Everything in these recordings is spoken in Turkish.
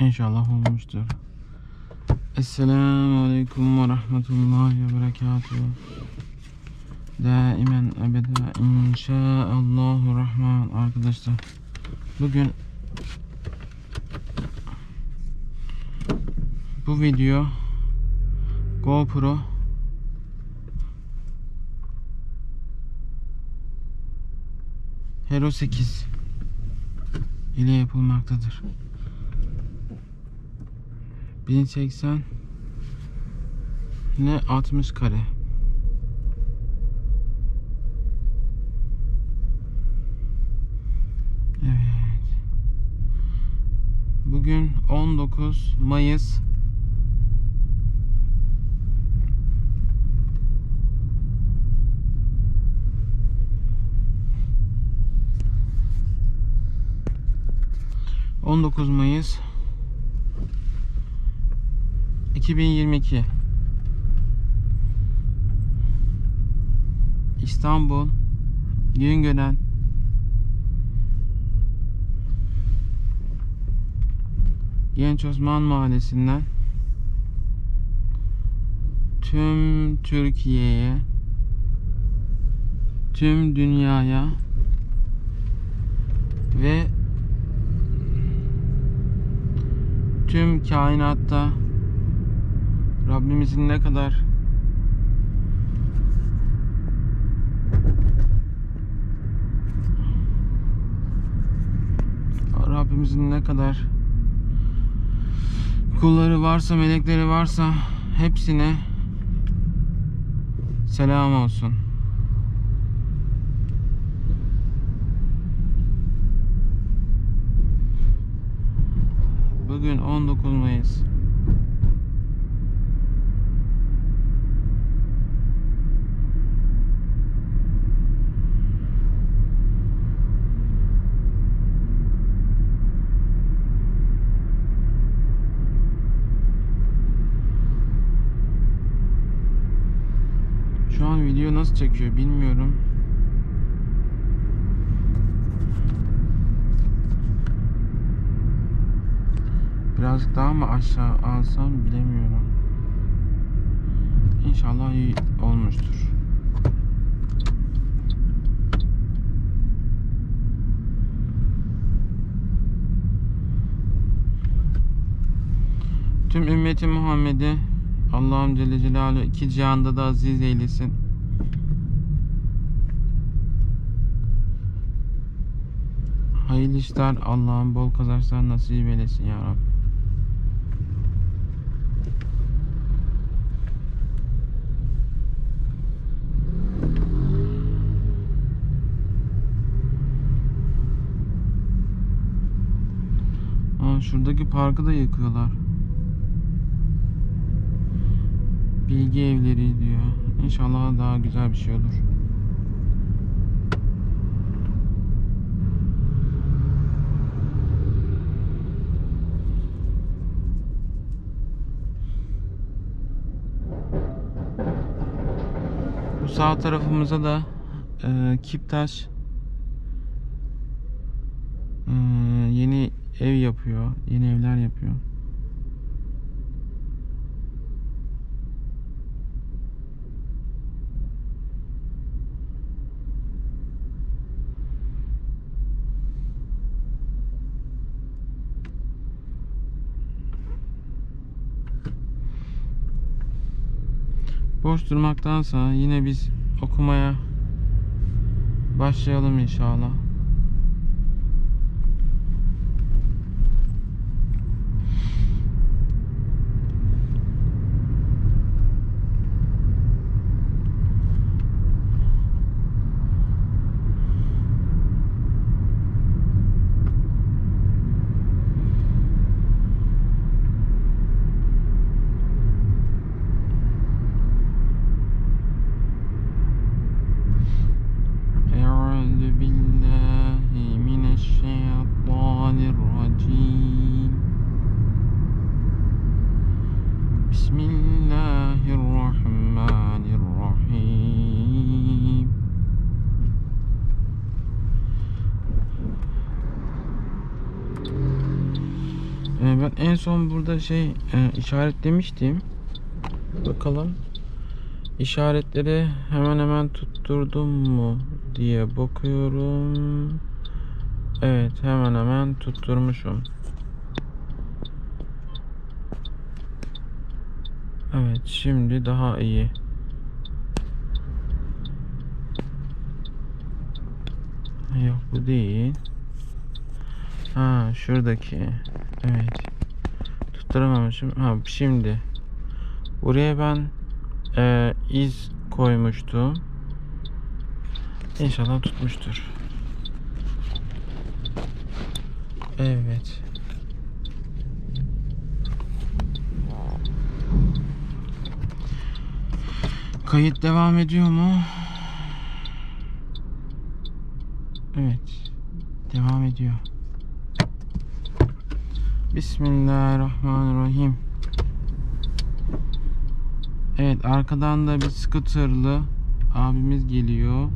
İnşallah olmuştur. Esselamu Aleyküm ve Rahmetullahi ve Berekatuhu. Daimen ebede inşaallahu rahman arkadaşlar. Bugün bu video GoPro Hero 8 ile yapılmaktadır. 1080 ne 60 kare. Evet. Bugün 19 Mayıs ...19 Mayıs... ...2022... İstanbul... Güngören... Genç Osman Mahallesi'nden... ...tüm Türkiye'ye... ...tüm dünyaya... ...ve tüm kainatta Rabbimizin ne kadar Rabbimizin ne kadar kulları varsa, melekleri varsa hepsine selam olsun. Bugün 19 Mayıs. Şu an video nasıl çekiyor bilmiyorum. Birazcık daha mı aşağı alsam bilemiyorum. İnşallah iyi olmuştur. Tüm ümmeti Muhammed'i Allah'ım Celle Celaluhu iki cihanda da aziz eylesin. Hayırlı işler Allah'ım bol kazançlar nasip eylesin ya Rabbi. Aa, şuradaki parkı da yıkıyorlar. Bilgi evleri diyor. İnşallah daha güzel bir şey olur. Sağ tarafımıza da e, Kiptaş e, yeni ev yapıyor. Yeni evler yapıyor. Boş durmaktansa yine biz okumaya başlayalım inşallah. Bismillahirrahmanirrahim. Ee, ben en son burada şey e, işaretlemiştim. Bakalım işaretleri hemen hemen tutturdum mu diye bakıyorum. Evet hemen hemen tutturmuşum. Evet şimdi daha iyi. Yok bu değil. Ha şuradaki. Evet. Tutturamamışım. Ha şimdi. Buraya ben e, iz koymuştum. İnşallah tutmuştur. Evet. Kayıt devam ediyor mu? Evet. Devam ediyor. Bismillahirrahmanirrahim. Evet arkadan da bir scooterlı abimiz geliyor.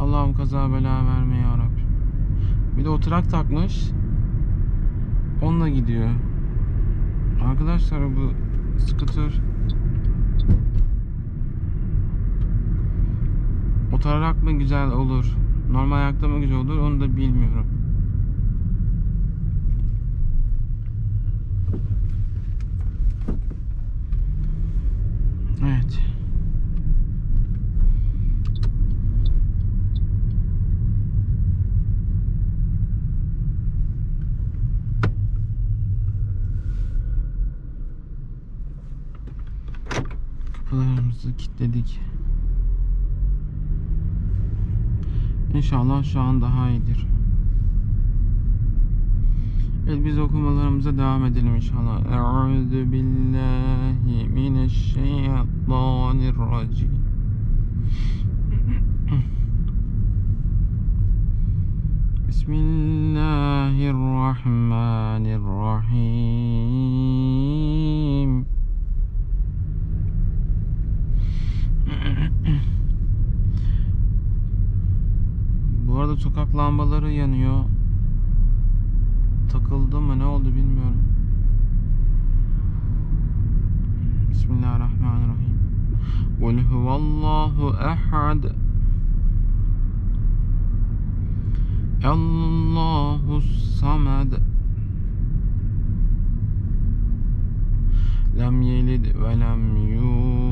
Allah'ım kaza bela verme ya. Bir de oturak takmış. Onunla gidiyor. Arkadaşlar bu scooter oturarak mı güzel olur? Normal ayakta mı güzel olur? Onu da bilmiyorum. Evet. Kilitledik. İnşallah şu an daha iyidir. Evet biz okumalarımıza devam edelim inşallah. Euzu billahi mineşşeytanirracim. Bismillahirrahmanirrahim. Bu arada sokak lambaları yanıyor. Takıldı mı ne oldu bilmiyorum. Bismillahirrahmanirrahim. Kul huvallahu ehad. Allahu samed. Lem yelid ve lem yulad.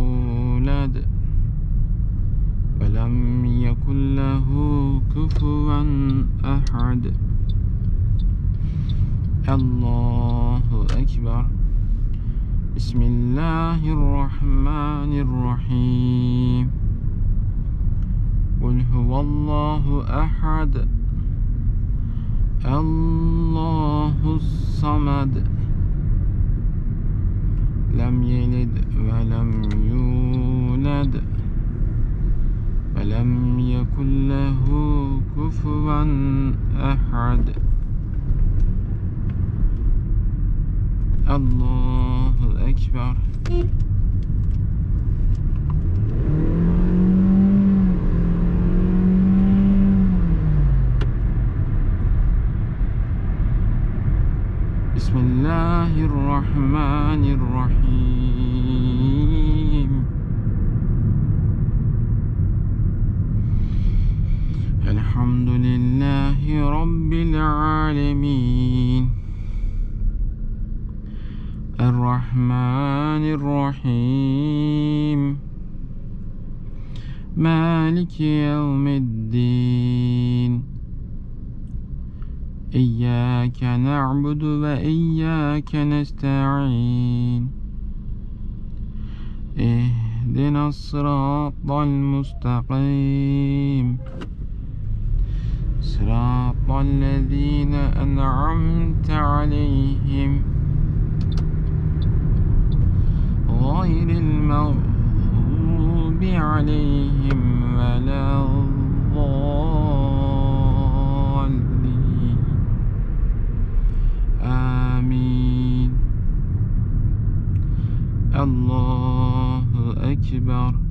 أحد الله أكبر. بسم الله الرحمن الرحيم. قل هو الله أحد. الله الصمد. لم يلد ولم يولد. ولم يكن له كفوا أحد الله أكبر رب العالمين الرحمن الرحيم مالك يوم الدين إياك نعبد وإياك نستعين اهدنا الصراط المستقيم صراط الذين أنعمت عليهم غير المغضوب عليهم ولا الضالين. آمين. الله أكبر.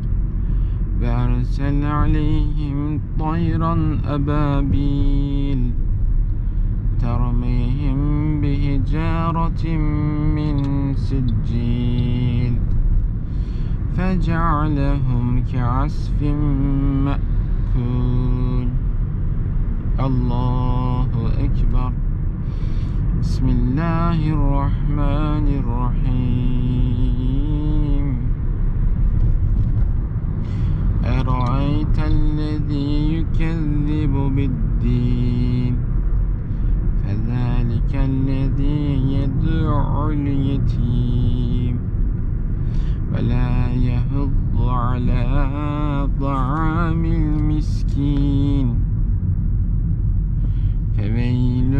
فأرسل عليهم طيرا أبابيل ترميهم بحجارة من سجيل فجعلهم كعصف مأكول. الله أكبر. بسم الله الرحمن الرحيم. أرأيت الذي يكذب بالدين فذلك الذي يدع اليتيم ولا يحض على طعام المسكين فويل